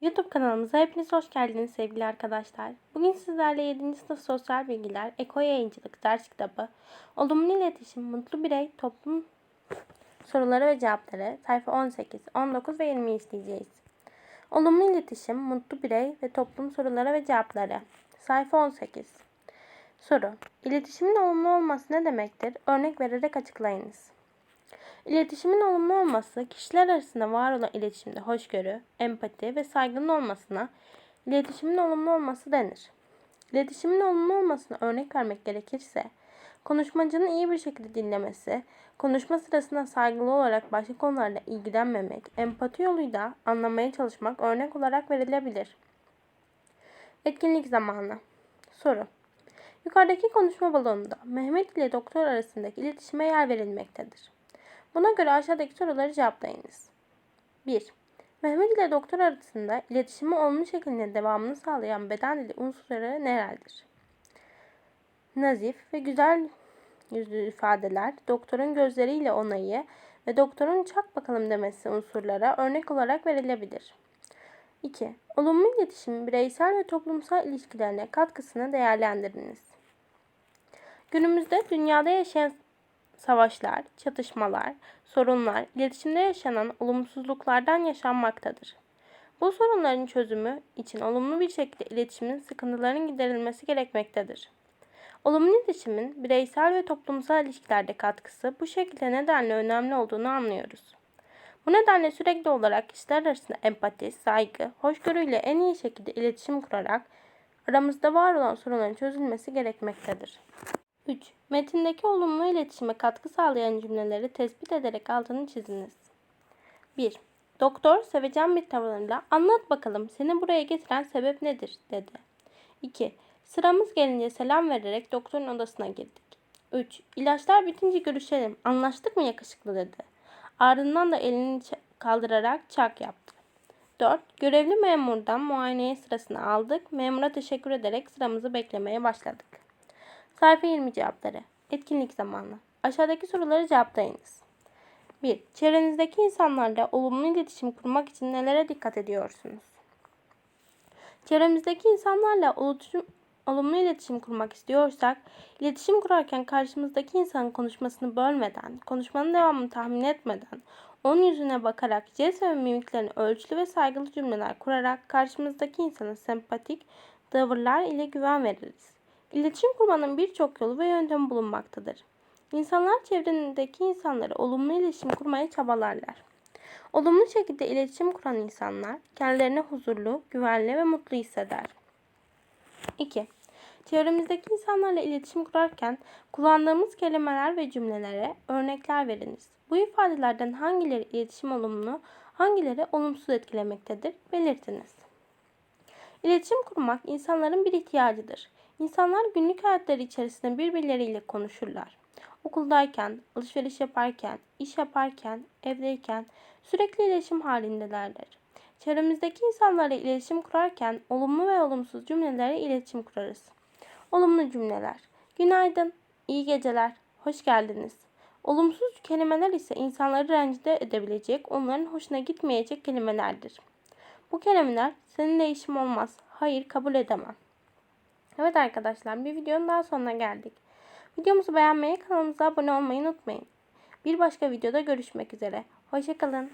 YouTube kanalımıza hepiniz hoş geldiniz sevgili arkadaşlar. Bugün sizlerle 7. sınıf sosyal bilgiler, eko yayıncılık ders kitabı, olumlu iletişim, mutlu birey, toplum soruları ve cevapları sayfa 18, 19 ve 20 isteyeceğiz. Olumlu iletişim, mutlu birey ve toplum soruları ve cevapları sayfa 18. Soru. İletişimin olumlu olması ne demektir? Örnek vererek açıklayınız. İletişimin olumlu olması, kişiler arasında var olan iletişimde hoşgörü, empati ve saygının olmasına iletişimin olumlu olması denir. İletişimin olumlu olmasına örnek vermek gerekirse, konuşmacının iyi bir şekilde dinlemesi, konuşma sırasında saygılı olarak başka konularla ilgilenmemek, empati yoluyla anlamaya çalışmak örnek olarak verilebilir. Etkinlik zamanı. Soru. Yukarıdaki konuşma balonunda Mehmet ile doktor arasındaki iletişime yer verilmektedir. Buna göre aşağıdaki soruları cevaplayınız. 1. Mehmet ile doktor arasında iletişimi olumlu şekilde devamını sağlayan beden dili unsurları nelerdir? Nazif ve güzel yüzlü ifadeler, doktorun gözleriyle onayı ve doktorun çak bakalım demesi unsurlara örnek olarak verilebilir. 2. Olumlu iletişimin bireysel ve toplumsal ilişkilerine katkısını değerlendiriniz. Günümüzde dünyada yaşayan savaşlar, çatışmalar, sorunlar, iletişimde yaşanan olumsuzluklardan yaşanmaktadır. Bu sorunların çözümü için olumlu bir şekilde iletişimin sıkıntılarının giderilmesi gerekmektedir. Olumlu iletişimin bireysel ve toplumsal ilişkilerde katkısı bu şekilde nedenle önemli olduğunu anlıyoruz. Bu nedenle sürekli olarak kişiler arasında empati, saygı, hoşgörüyle en iyi şekilde iletişim kurarak aramızda var olan sorunların çözülmesi gerekmektedir. 3. Metindeki olumlu iletişime katkı sağlayan cümleleri tespit ederek altını çiziniz. 1. Doktor sevecen bir tavırla anlat bakalım seni buraya getiren sebep nedir dedi. 2. Sıramız gelince selam vererek doktorun odasına girdik. 3. İlaçlar bitince görüşelim anlaştık mı yakışıklı dedi. Ardından da elini kaldırarak çak yaptı. 4. Görevli memurdan muayeneye sırasını aldık. Memura teşekkür ederek sıramızı beklemeye başladık. Sayfa 20 cevapları. Etkinlik zamanı. Aşağıdaki soruları cevaplayınız. 1. Çevrenizdeki insanlarla olumlu iletişim kurmak için nelere dikkat ediyorsunuz? Çevremizdeki insanlarla olumlu iletişim kurmak istiyorsak, iletişim kurarken karşımızdaki insanın konuşmasını bölmeden, konuşmanın devamını tahmin etmeden, onun yüzüne bakarak jest ve mimiklerini ölçülü ve saygılı cümleler kurarak karşımızdaki insana sempatik tavırlar ile güven veririz. İletişim kurmanın birçok yolu ve yöntemi bulunmaktadır. İnsanlar çevrelerindeki insanlara olumlu iletişim kurmaya çabalarlar. Olumlu şekilde iletişim kuran insanlar kendilerini huzurlu, güvenli ve mutlu hisseder. 2. Çevremizdeki insanlarla iletişim kurarken kullandığımız kelimeler ve cümlelere örnekler veriniz. Bu ifadelerden hangileri iletişim olumlu, hangileri olumsuz etkilemektedir belirtiniz. İletişim kurmak insanların bir ihtiyacıdır. İnsanlar günlük hayatları içerisinde birbirleriyle konuşurlar. Okuldayken, alışveriş yaparken, iş yaparken, evdeyken sürekli iletişim halindelerdir. Çevremizdeki insanlarla iletişim kurarken olumlu ve olumsuz cümlelerle iletişim kurarız. Olumlu cümleler. Günaydın, iyi geceler, hoş geldiniz. Olumsuz kelimeler ise insanları rencide edebilecek, onların hoşuna gitmeyecek kelimelerdir. Bu kelimeler seninle işim olmaz, hayır kabul edemem. Evet arkadaşlar bir videonun daha sonuna geldik. Videomuzu beğenmeyi, kanalımıza abone olmayı unutmayın. Bir başka videoda görüşmek üzere. Hoşçakalın.